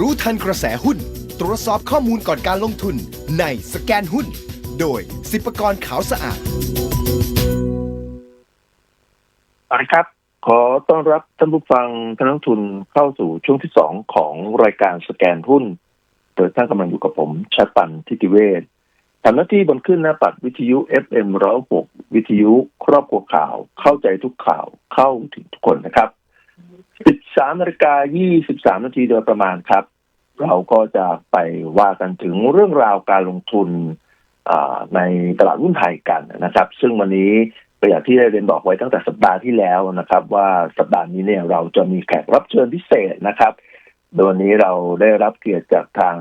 รู้ทันกระแสหุ้น ตรวจสอบข้อมูลก่อนการลงทุนในสแกนหุ้น โดยสิปกรขาวสะอาดสวัสดีครับ ขอต้อนรับท่านผู้ฟังท่านนักทุนเข้าสู่ช่วงที่สองของรายการสแกนหุ้น โดยท่านกำลังอยู่กับผมชัดปันทิติเวศทำหน้าที่บนขึ้นหน้าปัดวิทยุ FM ร้อยหกวิทยุครอบครัวข่าว เข้าใจทุกข่าวเข้าถึงทุกคนนะครับ 13นาฬิกา23นาทีโดยประมาณครับ เราก็จะไปว่ากันถึงเรื่องราวการลงทุนในตลาดหุ้นไทยกันนะครับ ซึ่งวันนี้ก็อย่างที่ได้เรียนบอกไว้ตั้งแต่สัปดาห์ที่แล้วนะครับ ว่าสัปดาห์นี้เนี่ยเราจะมีแขกรับเชิญพิเศษนะครับ โดยวันนี้เราได้รับเกียรติจากทาง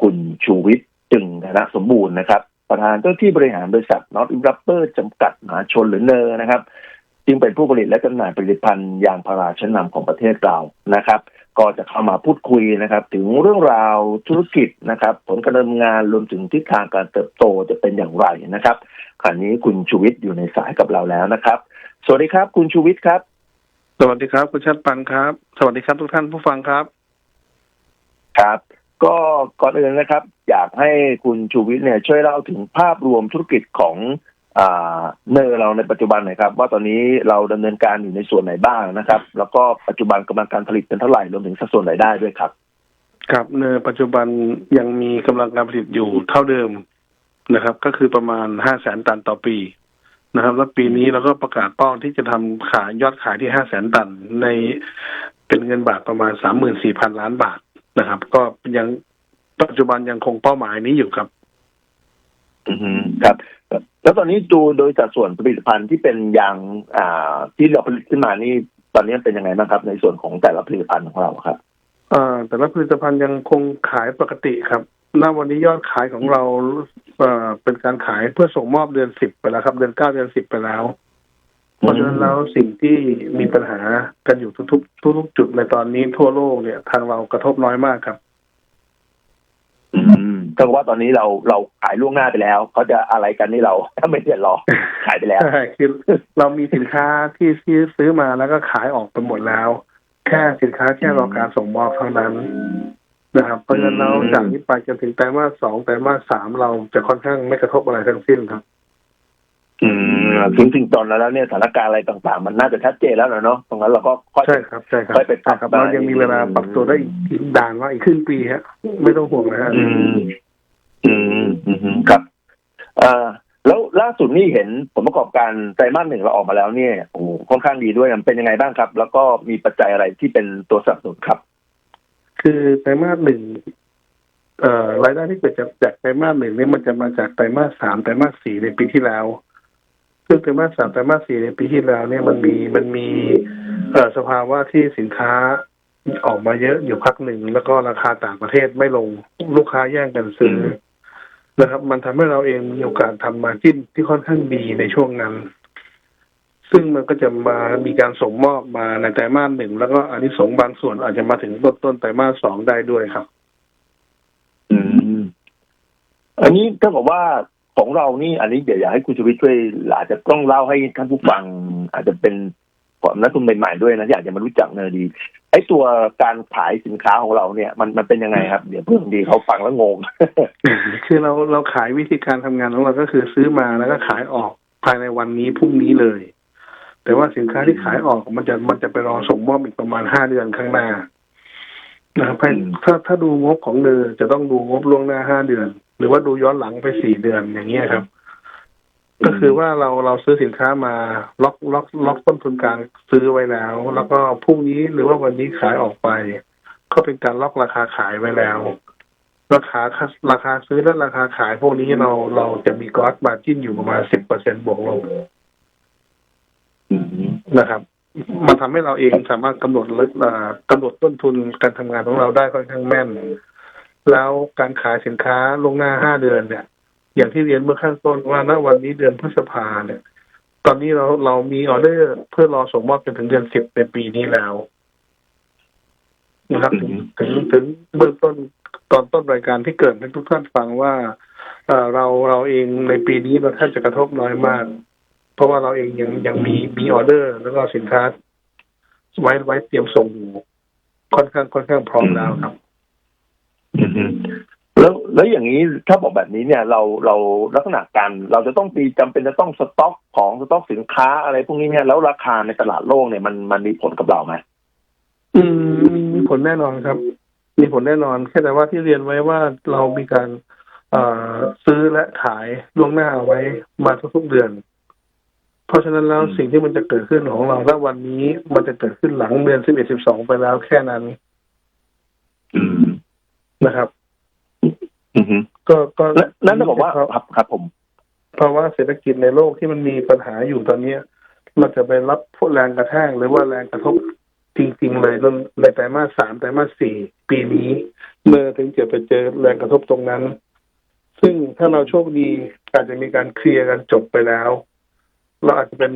คุณชูวิทย์จึงธนสมบูรณ์นะครับ ประธานเจ้าที่บริหารบริษัทน็อตอิรับเปอร์จำกัดมหาชนหรือเนอร์นะครับ จึงเป็นผู้ผลิตและจำหน่ายผลิตภัณฑ์ยางพาราชั้นนำของประเทศเรานะครับ ก็จะเข้ามาพูดคุยนะครับ ถึงเรื่องราวธุรกิจนะครับ ผลการดำเนินงานรวมถึงทิศทางการเติบโตจะเป็นอย่างไรนะครับขณะนี้คุณชูวิทย์อยู่ในสายกับเราแล้วนะครับ สวัสดีครับ คุณชูวิทย์ครับ สวัสดีครับ คุณชัดปันครับ สวัสดีครับทุกท่านผู้ฟังครับ ครับ ก็ก่อนอื่นนะครับ อยากให้คุณชูวิทย์เนี่ยช่วยเล่าถึงภาพรวมธุรกิจของอ่า เนอร์เราในปัจจุบันหน่อยครับ ว่าตอนนี้เราดำเนินการอยู่ในส่วนไหนบ้างนะครับ แล้วก็ปัจจุบันกำลังการผลิตเป็นเท่าไหร่รวมถึงสัดส่วนรายได้ด้วยครับ ครับในปัจจุบันยังมีกำลังการผลิตอยู่เท่าเดิมนะครับ ก็คือประมาณห้าแสนตันต่อปีนะครับ แล้วปีนี้เราก็ประกาศเป้าที่จะทำขายยอดขายที่ห้าแสนตันในเป็นเงินบาทประมาณสามหมื่นสี่พันล้านบาทนะครับ ก็ยังปัจจุบันยังคงเป้าหมายนี้อยู่ครับ ครับ แล้วตอนนี้ดูโดยสัดส่วนผลิตภัณฑ์ที่เป็นยางอ่าที่เราผลิตขึ้นมานี่ตอนนี้เป็นยังไงบ้างครับ ในส่วนของแต่ละผลิตภัณฑ์ของเราครับอ่าแต่ละผลิตภัณฑ์ยังคงขายปกติครับณวันนี้ยอดขายของเราเอ่อเป็นการขายเพื่อส่งมอบเดือนสิบไปแล้วครับ เดือนเก้าเดือนสิบไปแล้วเพราะฉะนั้นแล้วสิ่งที่มีปัญหากันอยู่ทุกๆทุกๆจุดในตอนนี้ทั่วโลกเนี่ย ทางเรากระทบน้อยมากครับ อืม ก็คือว่าตอนนี้เราเราขายล่วงหน้าไปแล้วเขาจะอะไรกันนี่เราถ้าไม่เดือดรอขายไปแล้วใช่คือเรามีสินค้าที่ที่ซื้อมาแล้วก็ขายออกไปหมดแล้ว แค่สินค้าแค่รอการส่งมอบเท่านั้นนะครับเพราะฉะนั้นเราอืมจากนี้ไปจนถึงไตรมาสสองไตรมาสสามเราจะค่อนข้างไม่กระทบอะไรทั้งสิ้นครับอืมถึงถึงตอนนั้นแล้วเนี่ยสถานการณ์อะไรต่างๆ มันน่าจะชัดเจนแล้วนะเนาะตรงนั้นเราก็ค่อยใช่ครับใช่ครับค่อยไปปรับครับเรายังมีเวลาปรับตัวได้อีกอีกด่านว่าอีกครึ่งปีฮะ ไม่ต้องห่วงนะฮะ อืมอืมครับเอ่อแล้วล่าสุดนี่เห็นผลประกอบการไตรมาสหนึ่งเราออกมาแล้วเนี่ยโอ้ค่อนข้างดีด้วยมันเป็นยังไงบ้างครับ แล้วก็มีปัจจัยอะไรที่เป็นตัวสนับสนุนครับ คือไตรมาสหนึ่งเอ่อรายได้ที่เกิดจากจากไตรมาสหนึ่งเนี่ยมันจะมาจากไตรมาสสามไตรมาสสี่ในปีที่แล้วซึ่งไตรมาสสามไตรมาสสี่ในปีที่แล้วเนี่ยมันมีมันมีเอ่อสภาวะที่สินค้าออกมาเยอะอยู่พักหนึ่ง แล้วก็ราคาต่างประเทศไม่ลงลูกค้าแย่งกันซื้อ นะครับ มันทำให้เราเองมีโอกาสทำมาจิ้นที่ค่อนข้างดีในช่วงนั้น ซึ่งมันก็จะมามีการส่งมอบมาในไตรมาสหนึ่งแล้วก็อันนี้สงบางส่วนอาจจะมาถึงต้นต้นไตรมาสสองได้ด้วยครับ อืม อันนี้ถ้าบอกว่าของเรานี่อันนี้เดี๋ยวอยากให้คุณชูวิทย์ช่วยอาจจะต้องเล่าให้ท่านผู้ฟัง อาจจะเป็นความนักทุนใหม่ๆด้วยนะที่อาจจะมารู้จักเนอดี ไอ้ตัวการขายสินค้าของเราเนี่ย มันมันเป็นยังไงครับ เดี๋ยวเพื่อนดีเขาฟังแล้วงง คือเราเราขายวิธีการทำงานของเราก็คือซื้อมาแล้วก็ขายออกภายในวันนี้พรุ่งนี้เลย แต่ว่าสินค้าที่ขายออกมันจะมันจะไปรอส่งมอบอีกประมาณห้าเดือนข้างหน้านะครับให้อืมถ้าถ้าดูงบของเดือจะต้องดูงบล่วงหน้าห้าเดือน หรือว่าดูย้อนหลังไปสี่เดือนอย่างเงี้ยครับ ก็คือว่าเราเราซื้อสินค้ามาล็อกล็อกล็อกต้นทุนกลางซื้อไว้แล้ว แล้วก็พรุ่งนี้หรือว่าวันนี้ขายออกไป ก็เป็นการล็อกราคาขายไว้แล้ว ราคาราคาซื้อและราคาขายพวกนี้เราเราจะมีกอสมาจิ้นอยู่ประมาณสิบเปอร์เซ็นบวกลบนะครับ มันทำให้เราเองสามารถกำหนดลึกอ่ากำหนดต้นทุนการทำงานของเราได้ค่อนข้างแม่น แล้วการขายสินค้าลงหน้าห้าเดือนเนี่ย อย่างที่เรียนเมื่อขั้นต้นว่าณวันนี้เดือนพฤษภาเนี่ย ตอนนี้เราเรามีออเดอร์เพื่อรอส่งมอบจนถึงเดือนสิบในปีนี้แล้วนะครับถึงถึงถึงเบื้องต้นตอนต้นรายการที่เกิดให้ทุกท่านฟังว่าเอ่อเราเราเองในปีนี้เราแทบจะกระทบน้อยมาก เพราะว่าเราเองยังยังมีมีออเดอร์ แล้วก็สินค้า ไว้ไว้เตรียมส่งอยู่ค่อนข้างค่อนข้างพร้อมแล้วครับ แล้วแล้วอย่างนี้ถ้าบอกแบบนี้เนี่ยเราเราลักษณะการเราจะต้องมีจำเป็นจะต้องสต็อกของสต็อกสินค้าอะไรพวกนี้เนี่ยแล้วราคาในตลาดโลกเนี่ยมันมันมีผลกับเราไหมอืมมีมีผลแน่นอนครับ มีผลแน่นอน แค่แต่ว่าที่เรียนไว้ว่าเรามีการเอ่อซื้อและขายล่วงหน้าเอาไว้มาทุกๆเดือน เพราะฉะนั้นแล้วสิ่งที่มันจะเกิดขึ้นของเราณวันนี้มันจะเกิดขึ้นหลังเดือนสิบเอ็ดสิบสองไปแล้วแค่นั้นอืมนะครับอืมฮึ ก็ก็แล้วนั่นจะบอกว่าครับครับผมเพราะว่าเศรษฐกิจในโลกที่มันมีปัญหาอยู่ตอนเนี้ย เราจะไปรับพวกแรงกระแทกหรือว่าแรงกระทบจริงๆเลยในไตรมาสสามไตรมาสสี่ปีนี้ เมื่อถึงจะไปเจอแรงกระทบตรงนั้น ซึ่งถ้าเราโชคดีอาจจะมีการเคลียร์กันจบไปแล้ว เราอาจจะเป็น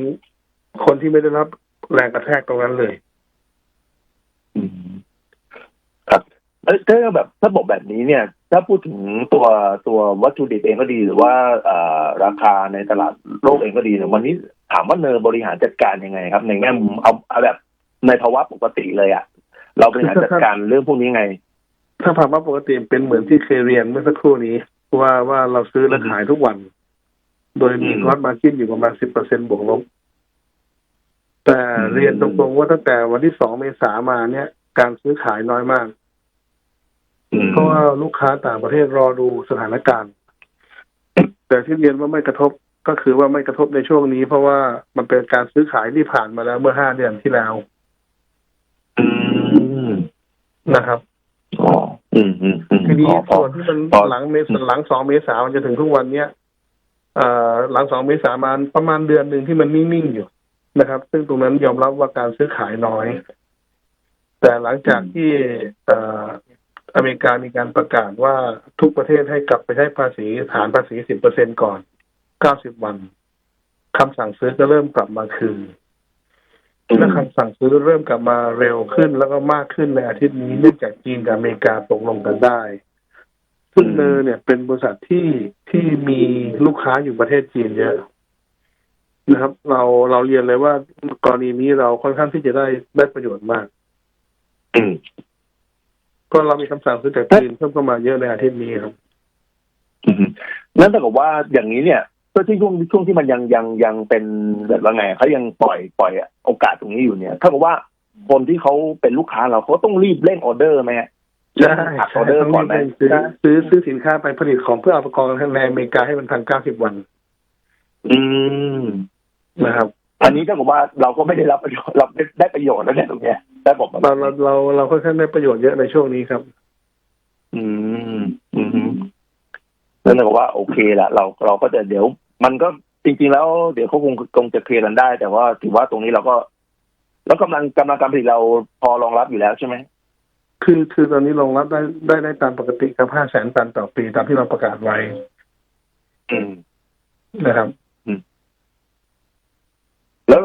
คนที่ไม่ได้รับแรงกระแทกตรงนั้นเลยอืมครับแล้ว ถ้าแบบถ้าบอกแบบนี้เนี่ย ถ้าพูดถึงตัวตัววัตถุดิบเองก็ดีหรือว่าอราคาในตลาดโลกเองก็ดีเนี่ยวันนี้ถามว่าเนอบริหารจัดการยังไงครับ ในแง่มุมเอาเอาแบบในภาวะปกติเลยอะเราบริหารจัดการเรื่องพวกนี้ไง ถ้าภาวะปกติเป็นเหมือนที่เคยเรียนเมื่อสักครู่นี้ ว่าว่าเราซื้อและขายทุกวัน โดยมีคอสมาคินอยู่ประมาณสิบเปอร์เซ็นบวกลบแต่เรียนตรงๆว่าตั้งแต่วันที่สองเมษามาเนี่ย การซื้อขายน้อยมาก เพราะว่าลูกค้าต่างประเทศรอดูสถานการณ์ แต่ที่เรียนว่าไม่กระทบก็คือว่าไม่กระทบในช่วงนี้ เพราะว่ามันเป็นการซื้อขายที่ผ่านมาแล้วเมื่อห้าเดือนที่แล้วอืมนะครับอ๋ออืมอืมอืมทีนี้อ๋อพอส่วนที่มันพอหลังเมษาหลังสองเมษามันจะถึงทุกวันเนี้ยเอ่อหลังสองเมษามาประมาณเดือนหนึ่งที่มันนิ่งๆอยู่นะครับ ซึ่งตรงนั้นยอมรับว่าการซื้อขายน้อย แต่หลังจากที่เอ่อ อเมริกามีการประกาศว่าทุกประเทศให้กลับไปใช้ภาษีฐานภาษีสิบเปอร์เซ็นก่อนเก้าสิบวันคำสั่งซื้อก็เริ่มกลับมาคืนและคำสั่งซื้อเริ่มกลับมาเร็วขึ้นแล้วก็มากขึ้นในอาทิตย์นี้เนื่องจากจีนกับอเมริกาตกลงกันได้ซึ่งเนอร์เนี่ยเป็นบริษัทที่ที่มีลูกค้าอยู่ประเทศจีนเยอะนะครับ เราเราเรียนเลยว่ากรณีนี้เราค่อนข้างที่จะได้ได้ประโยชน์มากอืม ก็เรามีคำสั่งซื้อจากจีนเพิ่มเข้ามาเยอะในอาทิตย์นี้ครับอืมนั่นเท่ากับว่าอย่างนี้เนี่ยก็ที่ช่วงช่วงที่มันยังยังยังเป็นแบบว่าไงเขายังปล่อยปล่อยโอกาสตรงนี้อยู่เนี่ยเท่ากับว่าคนที่เขาเป็นลูกค้าเราเขาต้องรีบเร่งออเดอร์ไหมฮะใช่หักออเดอร์ก่อนไหมซื้อซื้อซื้อสินค้าไปผลิตของเพื่อเอาไปกองในอเมริกาให้มันทันเก้าสิบวัน อืมนะครับ อันนี้เท่ากับว่าเราก็ไม่ได้รับประโยชน์เราได้ได้ประโยชน์แล้วเนี่ยตรงเนี้ยได้บอกมาเราเราเราเราค่อนข้างได้ประโยชน์เยอะในช่วงนี้ครับ อืม อืมนั่นเท่ากับว่าโอเคละเราเราก็จะเดี๋ยว มันก็จริง ๆ แล้วเดี๋ยวเขาคงคงจะเคลียร์กันได้ แต่ว่าถือว่าตรงนี้เราก็ แล้วกำลังกำลังการผลิตเราพอรองรับอยู่แล้วใช่ไหมคือคือตอนนี้รองรับได้ได้ได้ตามปกติครับห้าแสนตันต่อปีตามที่เราประกาศไว้ อืมนะครับแล้ว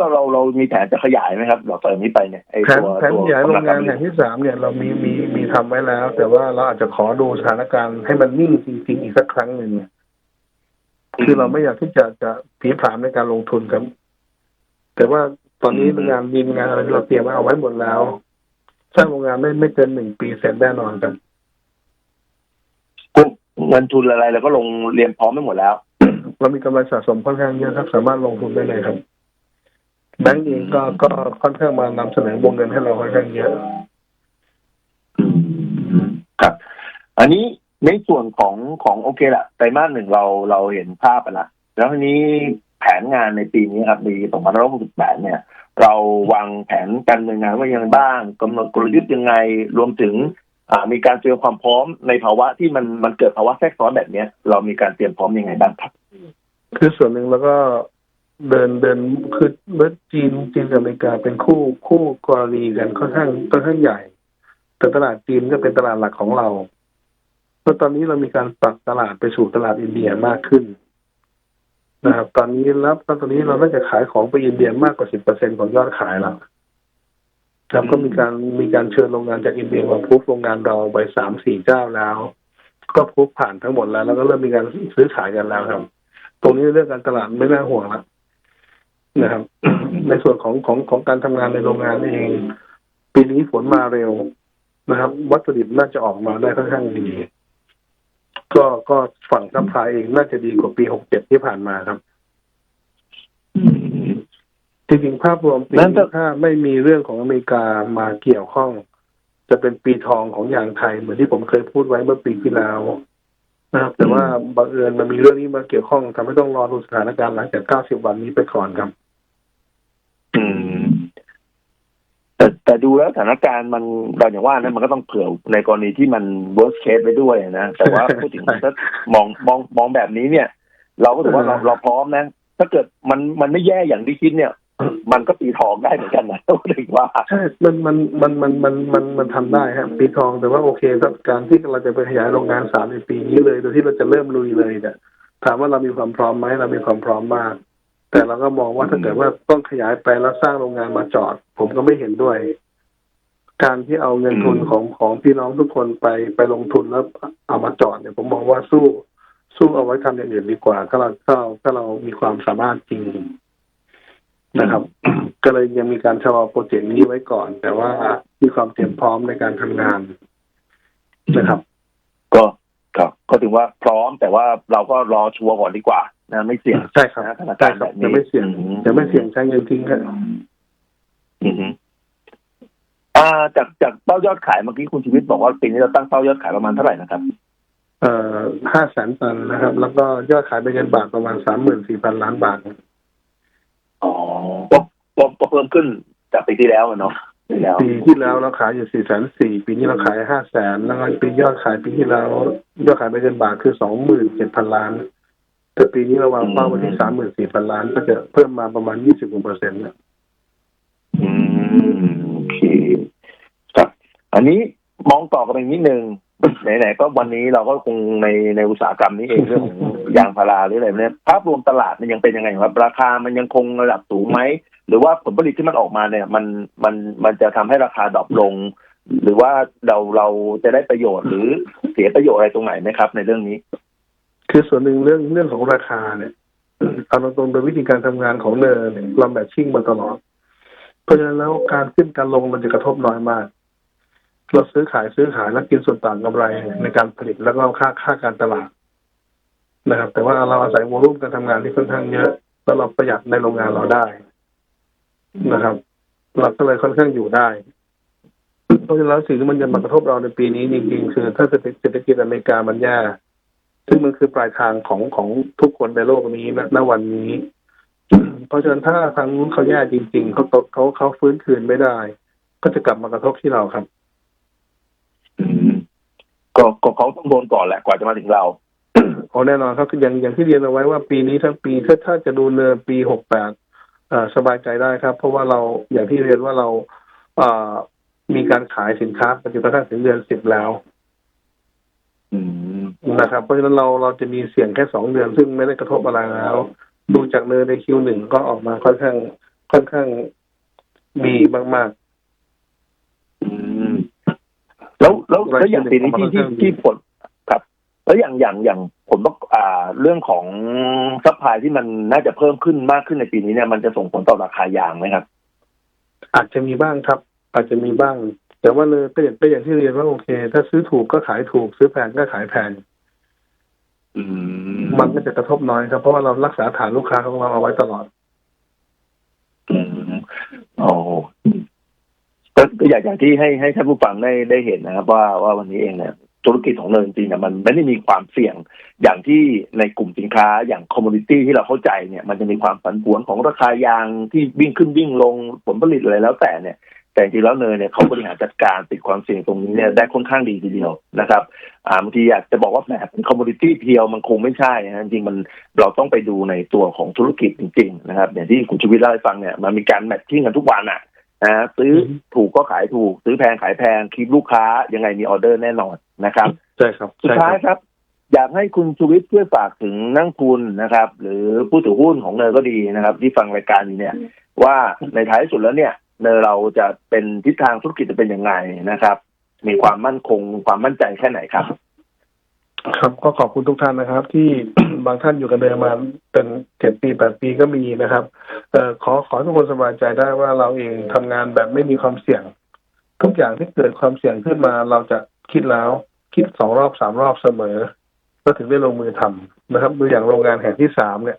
เราเราเรามีแผนจะขยายไหมครับต่อจากนี้ไปเนี่ยไอ้แผนตัวแผนตัวขยายโรงงานกำลัแห่งที่สามเนี่ยเรามีมีมีทำไว้แล้ว แต่ว่าเราอาจจะขอดูสถานการณ์ให้มันนิ่งจริงๆอีกสักครั้งหนึ่งคือเราไม่อยากที่จะจะผีผลามในการลงทุนครับ แต่ว่าตอนนี้งานดินงานอะไรเราเตรียมเอาไว้หมดแล้วสร้างโรงงานไม่ไม่เกินหนึ่งปีเสร็จแน่นอนครับเงินทุนอะไรเราก็ลงเรียนพร้อมไปหมดแล้ว เรามีกำไรสะสมค่อนข้างเยอะครับ สามารถลงทุนได้เลยครับ แบงก์เองก็ก็ค่อนข้างมานำเสนอวงเงินให้เราค่อนข้างเยอะครับ อันนี้ในส่วนของของโอเคละไตรมาสหนึ่งเราเราเห็นภาพไปละแล้วทีนี้แผนงานในปีนี้ครับปี2568เนี่ย เราวางแผนการดำเนินงานว่ายังไงบ้างกำหนดกลยุทธ์ยังไงรวมถึงอ่ามีการเตรียมความพร้อมในภาวะที่มันมันเกิดภาวะแทรกซ้อนแบบเนี้ย เรามีการเตรียมพร้อมยังไงบ้างครับ คือส่วนหนึ่งแล้วก็ เดินเดินคือเมื่อจีนจีนกับอเมริกาเป็นคู่คู่กรณีกันค่อนข้างค่อนข้างใหญ่ แต่ตลาดจีนก็เป็นตลาดหลักของเราเพราะตอนนี้เรามีการปรับตลาดไปสู่ตลาดอินเดียมากขึ้นนะครับตอนนี้แล้วตอนนี้เราน่าจะขายของไปอินเดียมากกว่าสิบเปอร์เซ็นของยอดขายแล้วครับก็มีการมีการเชิญโรงงานจากอินเดียมาพุบโรงงานเราไปสามสี่เจ้าแล้ว ก็พุบผ่านทั้งหมดแล้ว แล้วก็เริ่มมีการซื้อขายกันแล้วครับ ตรงนี้เรื่องการตลาดไม่น่าห่วงแล้ว นะครับ ในส่วนของของของการทำงานในโรงงานเอง ปีนี้ฝนมาเร็วนะครับ วัตถุดิบน่าจะออกมาได้ค่อนข้างดีก็ก็ฝั่งซัพพลายเองน่าจะดีกว่าปีหกเจ็ดที่ผ่านมาครับจริงๆภาพรวมปีนั้นนี้ถ้าถ้าไม่มีเรื่องของอเมริกามาเกี่ยวข้อง จะเป็นปีทองของยางไทย เหมือนที่ผมเคยพูดไว้เมื่อปีที่แล้วนะครับ แต่ว่าบังเอิญมันมีเรื่องนี้มาเกี่ยวข้องทำให้ต้องรอดูสถานการณ์หลังจาก90วันนี้ไปก่อนครับ แต่แต่ดูแล้วสถานการณ์มันเราอย่างว่านะมันก็ต้องเผื่อในกรณีที่มัน worst case ไปด้วยนะแต่ว่าพูดถึงใช่ถ้ามองมองมองแบบนี้เนี่ย เราก็ถือว่าเราเออเราพร้อมนะ ถ้าเกิดมันมันไม่แย่อย่างที่คิดเนี่ยมันก็ตีทองได้เหมือนกันนะพูดถึงว่าใช่มันมันมันมันมันมันมันทำได้ครับปีทองแต่ว่าโอเคถ้าการที่เราจะไปขยายโรงงานสามในปีนี้เลยโดยที่เราจะเริ่มลุยเลยเนี่ยถามว่าเรามีความพร้อมไหมเรามีความพร้อมมาก แต่เราก็มองว่าถ้าเกิดว่าต้องขยายไปแล้วสร้างโรงงานมาจอด ผมก็ไม่เห็นด้วย การที่เอาเงินทุนอืมของของพี่น้องทุกคนไปไปลงทุนแล้วเอามาจอดเนี่ย ผมมองว่าสู้สู้เอาไว้ทำอย่างอื่นดีกว่า ถ้าเราถ้าเราถ้าเรามีความสามารถจริงนะครับ ก็เลยยังมีการชะลอโปรเจกต์นี้ไว้ก่อน แต่ว่ามีความเตรียมพร้อมในการทำงานนะครับ ก็ก็ก็ถือว่าพร้อมแต่ว่าเราก็รอชัวร์ก่อนดีกว่า นะไม่เสี่ยงใช่ครับนะสถานกาใช่รณ์ครัแบบบนี้จะไม่เสี่ยงอืมจะไม่เสี่ยงใช้เงินทิ้งครับอือฮึอ่าจากจากเป้ายอดขายเมื่อกี้คุณชีวิตบอกว่าปีนี้เราตั้งเป้ายอดขายประมาณเท่าไหร่นะครับ เอ่อห้าแสนตันนะครับ แล้วก็ยอดขายเป็นเงินบาทประมาณสามหมื่นสี่พันล้านบาทอ๋อก็ก็ก็เพิ่มขึ้นจากปีที่แล้วอะเนาะปีที่แล้วปีที่แล้วเราขายอยู่สี่แสนสี่ปีนี้เราขายห้าแสนแล้วก็ปียอดขายปีที่แล้ว ยอดขายเป็นเงินบาทคือสองหมื่นเจ็ดพันล้าน แต่ปีนี้เราวางเป้าไว้ที่สามหมื่นสี่พันล้าน ก็จะเพิ่มมาประมาณยี่สิบกว่าเปอร์เซ็นต์นะอืมโอเคครับ อันนี้มองต่อกันไปนิดนึงไหนๆก็วันนี้เราก็คงในในอุตสาหกรรมนี้เองเรื่องของยางพาราหรืออะไรเนี่ยภาพรวมตลาดมันยังเป็นยังไงครับ ราคามันยังคงระดับสูงไหมหรือว่าผลผลิตที่มันออกมาเนี่ย มันมันมันจะทำให้ราคาดรอปลง หรือว่าเราเราจะได้ประโยชน์หรือเสียประโยชน์อะไรตรงไหนไหมครับ ในเรื่องนี้ คือส่วนหนึ่งเรื่องเรื่องของราคาเนี่ยเอาตรงๆโดยวิธีการทำงานของเนอร์เนี่ยเราแมทชิ่งมาตลอด เพราะฉะนั้นแล้วการขึ้นการลงมันจะกระทบน้อยมาก เราซื้อขายซื้อขายแล้วกินส่วนต่างกำไรในการผลิตแล้วก็ค่าค่าการตลาดนะครับ แต่ว่าเราอาศัยวอลุ่มการทำงานที่ค่อนข้างเยอะแล้วเราประหยัดในโรงงานเราได้นะครับเราก็เลยค่อนข้างอยู่ได้เพราะฉะนั้นแล้วสิ่งที่มันจะมากระทบเราในปีนี้จริงๆคือถ้าเศรษฐกิจอเมริกามันแย่ ซึ่งมันคือปลายทางของของทุกคนในโลกนี้ณณวันนี้ เพราะฉะนั้นถ้าทางนู้นเขาแย่จริง ๆเขาตกเขาเขาฟื้นคืนไม่ได้ ก็จะกลับมากระทบที่เราครับอืมก็ก็เขาต้องโดนก่อนแหละกว่าจะมาถึงเราโอ้แน่นอนครับคืออย่างอย่างที่เรียนเอาไว้ว่าปีนี้ทั้งปีถ้าถ้าจะดูเนินปีหกแปดสบายใจได้ครับ เพราะว่าเราอย่างที่เรียนว่าเราเอ่อมีการขายสินค้าปัจจุบันถึงเดือนสิบแล้ว อืม นะครับเพราะฉะนั้นเราเราจะมีเสี่ยงแค่สองเดือน ซึ่งไม่ได้กระทบอะไรแล้ว ดูจากเนินในคิวหนึ่งก็ออกมาค่อนข้าง ค่อนข้างดีมากอืม แล้วแล้วแล้วอย่างปีนี้ที่ที่ที่ผลครับ แล้วอย่างอย่างอย่างผลประอ่า เรื่องของซัพพลายที่มันน่าจะเพิ่มขึ้นมากขึ้นในปีนี้เนี่ยมันจะส่งผลต่อราคายางไหมครับๆอาจจะมีบ้างครับ อาจจะมีบ้างแต่ว่าเลยก็อย่างก็อย่างที่เรียนว่าโอเค ถ้าซื้อถูกก็ขายถูก ซื้อแพงก็ขายแพงอื มมันก็จะกระทบน้อยครับ เพราะว่าเรารักษาฐานลูกค้าของเราเอาไว้ตลอด อืมโอ้ก็ก็อยากอย่างที่ให้ให้ท่านผู้ฟังได้ได้เห็นนะครับว่าว่าวันนี้เองเนี่ยธุรกิจของเนินจริงๆเนี่ยมันไม่ได้มีความเสี่ยง อย่างที่ในกลุ่มสินค้าอย่างคอมมูนิตี้ที่เราเข้าใจเนี่ย มันจะมีความผันผวนของราคายางที่วิ่งขึ้นวิ่งลงผลผลิตอะไรแล้วแต่เนี่ย แต่จริงๆแล้วเนยเนี่ยเขาบริหารจัดการติดความเสี่ยงตรงนี้เนี่ยได้ค่อนข้างดีทีเดียวนะครับอ่าบางทีอยากจะบอกว่าแหมเป็นคอมมูนิตี้เพียวมันคงไม่ใช่นะจริงๆมันเราต้องไปดูในตัวของธุรกิจจริงๆนะครับอย่างที่คุณชีวิตเล่าให้ฟังเนี่ยมันมีการแมทชิ่งกันทุกวันอะนะซื้อถูกก็ขายถูก ซื้อแพงขายแพงคิดลูกค้ายังไงมีออเดอร์แน่นอนนะครับใช่ครับสุดใช่ท้ายครับครับ อยากให้คุณชูวิทย์ช่วยฝากถึงนักทุนนะครับ หรือผู้ถือหุ้นของเนยก็ดีนะครับ ที่ฟังรายการอยู่เนี่ย ว่าในท้ายสุดแล้วเนี่ย เนเราจะเป็นทิศทางธุรกิจจะเป็นยังไงนะครับ มีความมั่นคงความมั่นใจแค่ไหนครับ ครับก็ขอบคุณทุกท่านนะครับ ที่บางท่านอยู่กันเดิมมาเป็นเจ็ดปีแปดปีก็มีนะครับเอ่อขอขอทุกคนสบายใจได้ว่าเราเองทำงานแบบไม่มีความเสี่ยง ทุกอย่างที่เกิดความเสี่ยงขึ้นมาเราจะคิดแล้ว คิดสองรอบสามรอบเสมอ ก็ถึงได้ลงมือทำนะครับดูอย่างโรงงานแห่งที่สามเนี่ย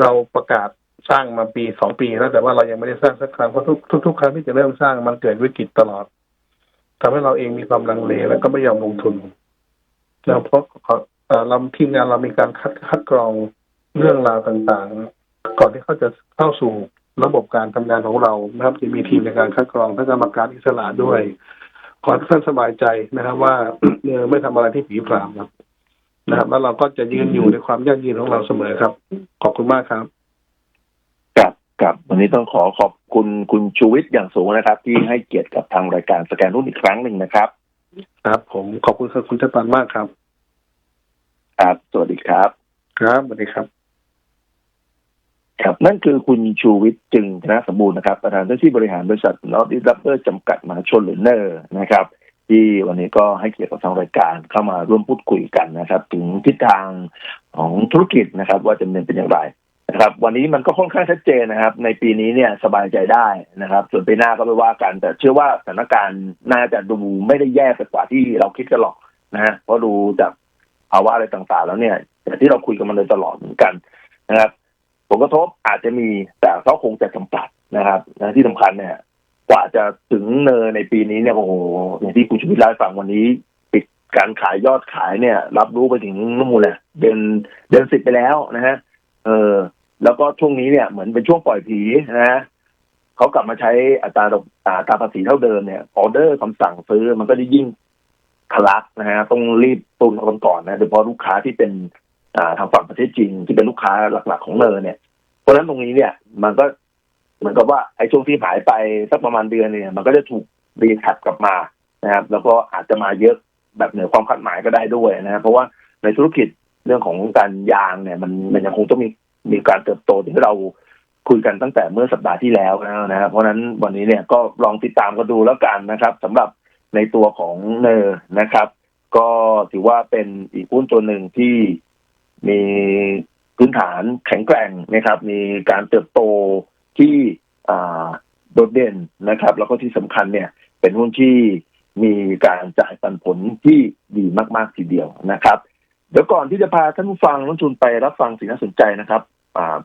เราประกาศ สร้างมาปีสองปีแล้วแต่ว่าเรายังไม่ได้สร้างสักครั้งเพราะทุกทุกครั้งที่จะเริ่มสร้างมันเกิดวิกฤตตลอดทำให้เราเองมีความลังเลแล้วก็ไม่ยอมลงทุนแล้วเพราะเราทีมงานเรามีการคัดคัดกรองเรื่องราวต่างๆ ก่อนที่เขาจะเข้าสู่ระบบการทำงานของเรานะครับจะมีทีมในการคัดกรองทั้งกรรมการอิสระด้วยขอท่านสบายใจนะครับ ว่าไม่ทำอะไรที่ผีผามครับนะครับ แล้วเราก็จะยืนอยู่ในความยั่งยืนของเราเสมอครับ ขอบคุณมากครับ กับกับวันนี้ต้องขอขอบคุณคุณชูวิทย์อย่างสูงนะครับ ที่ให้เกียรติกับทางรายการสแกนรุ่นอีกครั้งหนึ่งนะครับ ครับ ผมขอบคุณครับคุณชปันมากครับครับสวัสดีครับ ครับสวัสดีครับ ครับนั่นคือคุณชูวิทย์จึงธนสมบูรณ์นะครับ ประธานเจ้าหน้าที่บริหารบริษัทนอตดิรับเบอร์จำกัดมหาชนหรือเนอร์นะครับ ที่วันนี้ก็ให้เกียรติกับทางรายการเข้ามาร่วมพูดคุยกันนะครับ ถึงทิศทางของธุรกิจนะครับ ว่าจะดำเนินเป็นอย่างไร นะครับ วันนี้มันก็ค่อนข้างชัดเจนนะครับ ในปีนี้เนี่ยสบายใจได้นะครับ ส่วนปีหน้าก็ไม่ว่ากัน แต่เชื่อว่าสถานการณ์น่าจะดูไม่ได้แย่ไปกว่าที่เราคิดกันหรอกนะฮะเพราะดูจากภาวะอะไรต่างๆ แล้วเนี่ยแต่ที่เราคุยกันมาโดยตลอดเหมือนกันนะครับผลกระทบอาจจะมีแต่ก็คงจะจำกัดนะครับและที่สำคัญเนี่ย กว่าจะถึงเนอในปีนี้เนี่ยโอ้โหอย่างที่คุณชูวิทย์เล่าให้ฟังวันนี้ ปิดการขายยอดขายเนี่ย รับรู้ไปถึงนู่นเลยเดือนเดือนสิบไปแล้วนะฮะเออ แล้วก็ช่วงนี้เนี่ยเหมือนเป็นช่วงปล่อยผีนะฮะเขากลับมาใช้อัตราดอกอัตราภาษีเท่าเดิมเนี่ยออเดอร์คำสั่งซื้อมันก็จะยิ่งทะลักนะฮะต้องรีบตุนกันก่อนนะโดยเฉพาะลูกค้าที่เป็นอ่าทางฝั่งประเทศจีนที่เป็นลูกค้าหลัก ๆ ของเนอร์เนี่ย เพราะฉะนั้นตรงนี้เนี่ย มันก็เหมือนกับว่าไอ้ช่วงที่หายไปสักประมาณเดือนเนี่ย มันก็จะถูกรีแท็บกลับมานะครับ แล้วก็อาจจะมาเยอะแบบเหนือความคาดหมายก็ได้ด้วยนะครับเพราะว่าในธุรกิจเรื่องของการยางเนี่ย มันมันยังคงต้องมี มีการเติบโตที่เราคุยกันตั้งแต่เมื่อสัปดาห์ที่แล้วแล้วนะครับเพราะนั้นวันนี้เนี่ยก็ลองติดตามกันดูแล้วกันนะครับสำหรับในตัวของเนอร์นะครับ ก็ถือว่าเป็นอีกหุ้นตัวหนึ่งที่มีพื้นฐานแข็งแกร่งนะครับ มีการเติบโตที่โดดเด่นนะครับ แล้วก็ที่สำคัญเนี่ย เป็นหุ้นที่มีการจ่ายปันผลที่ดีมาก ๆ ทีเดียวนะครับ เดี๋ยวก่อนที่จะพาท่านผู้ฟังนักลงทุนไปรับฟังสิ่งน่าสนใจนะครับ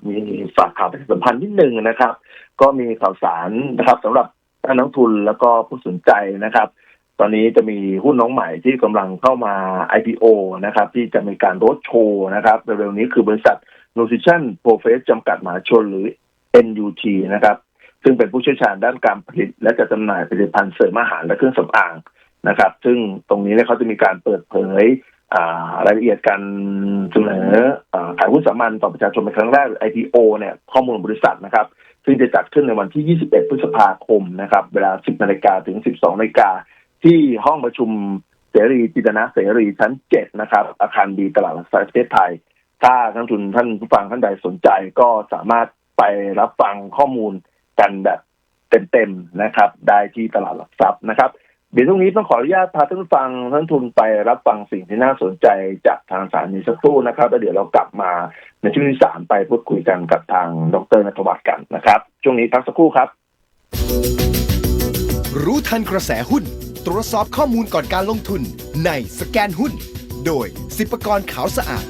มีฝากข่าวประชาสัมพันธ์นิดนึงนะครับ ก็มีข่าวสารนะครับสำหรับท่านนักลงทุนแล้วก็ผู้สนใจนะครับ ตอนนี้จะมีหุ้นน้องใหม่ที่กำลังเข้ามา IPO นะครับ ที่จะมีการรถโชว์นะครับเร็วๆนี้คือบริษัท Nutrition Profess จำกัดมหาชนหรือ NUT นะครับ ซึ่งเป็นผู้เชี่ยวชาญด้านการผลิต และจัดจำหน่ายผลิตภัณฑ์เสริมอาหารและเครื่องสำอางนะครับ ซึ่งตรงนี้เนี่ยเขาจะมีการเปิดเผย รายละเอียดการเสนอขายหุ้นสามัญต่อประชาชนเป็นครั้งแรก IPO เนี่ยข้อมูลบริษัทนะครับ ซึ่งจะจัดขึ้นในวันที่ 21 พฤษภาคมนะครับ เวลา 10นาฬิกาถึง 12นาฬิกาที่ห้องประชุมเสรีจิตนะเสรีชั้นเจ็ดนะครับ อาคารดีตลาดหลักทรัพย์ประเทศไทย ถ้านักลงทุนท่านผู้ฟังท่านใดสนใจก็สามารถไปรับฟังข้อมูลกันแบบเต็มๆนะครับ ได้ที่ตลาดหลักทรัพย์นะครับ เดี๋ยวตรงนี้ต้องขออนุญาตพาท่านฟังท่านทุนไปรับฟังสิ่งที่น่าสนใจจากทางสถานีสักครู่นะครับแล้วเดี๋ยวเรากลับมาในช่วงที่สามไปพูดคุยกันกับทางดรนัทวัฒน์กันนะครับ ช่วงนี้พักสักครู่ครับ รู้ทันกระแสหุ้น ตรวจสอบข้อมูลก่อนการลงทุนในสแกนหุ้น โดยสิบปกรขาวสะอาด